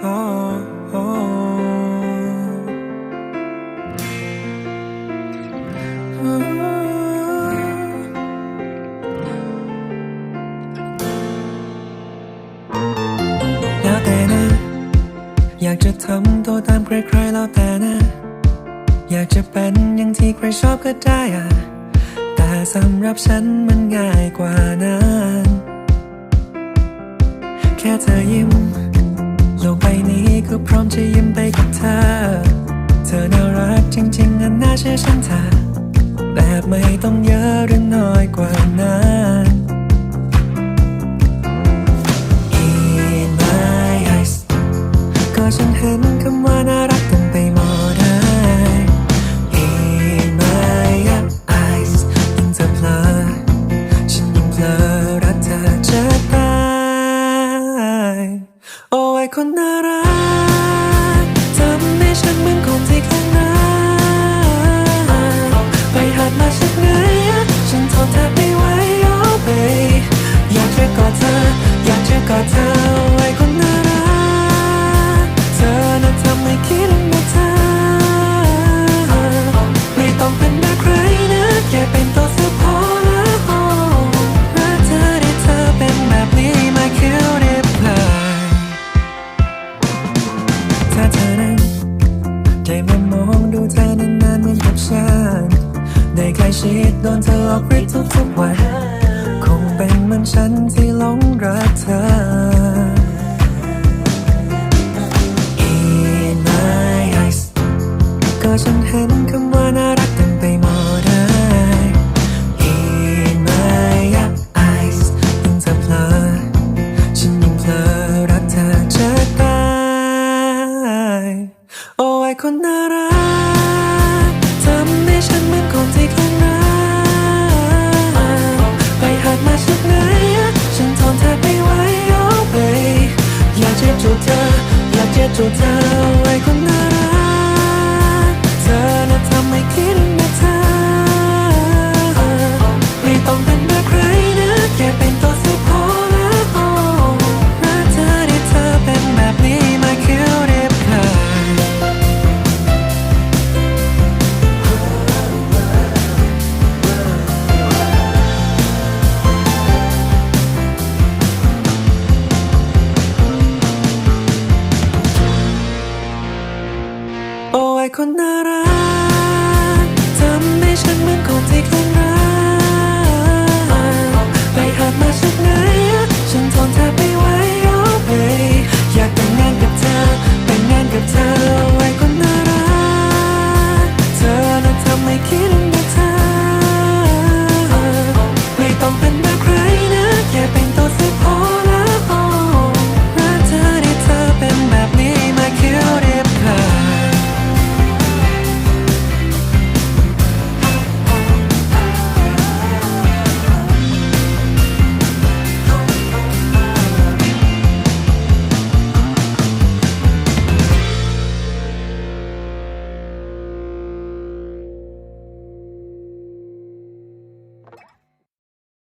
แล้วแต่นะ อยากจะทำตัวตามใครๆแล้วแต่นะ อยากจะเป็นอย่างที่ใครชอบก็ได้อะแต่สำหรับฉันมันง่ายกว่านั้น แค่เธอยิ้ม จะยิ้มไปกับเธอ เธอน่ารักจริงๆอันน่าเชื่อฉันเธอแบบไม่ต้องเยอะหรือน้อยกว่านั้น In my eyes ก็ฉันเห็นคำว่าน่ารักเต็มไปหมดเลย In my eyes ยิ่งเธอเพลอฉันยิ่งเพลอรักเธอจะตาย โอ้ยคนน่ารัก ฉัน ได้ใกล้ชิดโดนเธอออกฤทธิ์ทุกๆวัน คงเป็นเหมือนฉันที่หลงรักเธอ In my eyes ก็ฉันเห็นคำว่าน่ารักเต็มไปหมดเลย In my eyes ยิ่งเธอเพลอฉันยิ่งเพลอรักเธอจะตาย โอ้ยคนน่ารัก ไว้คนนั้น 달콤 날아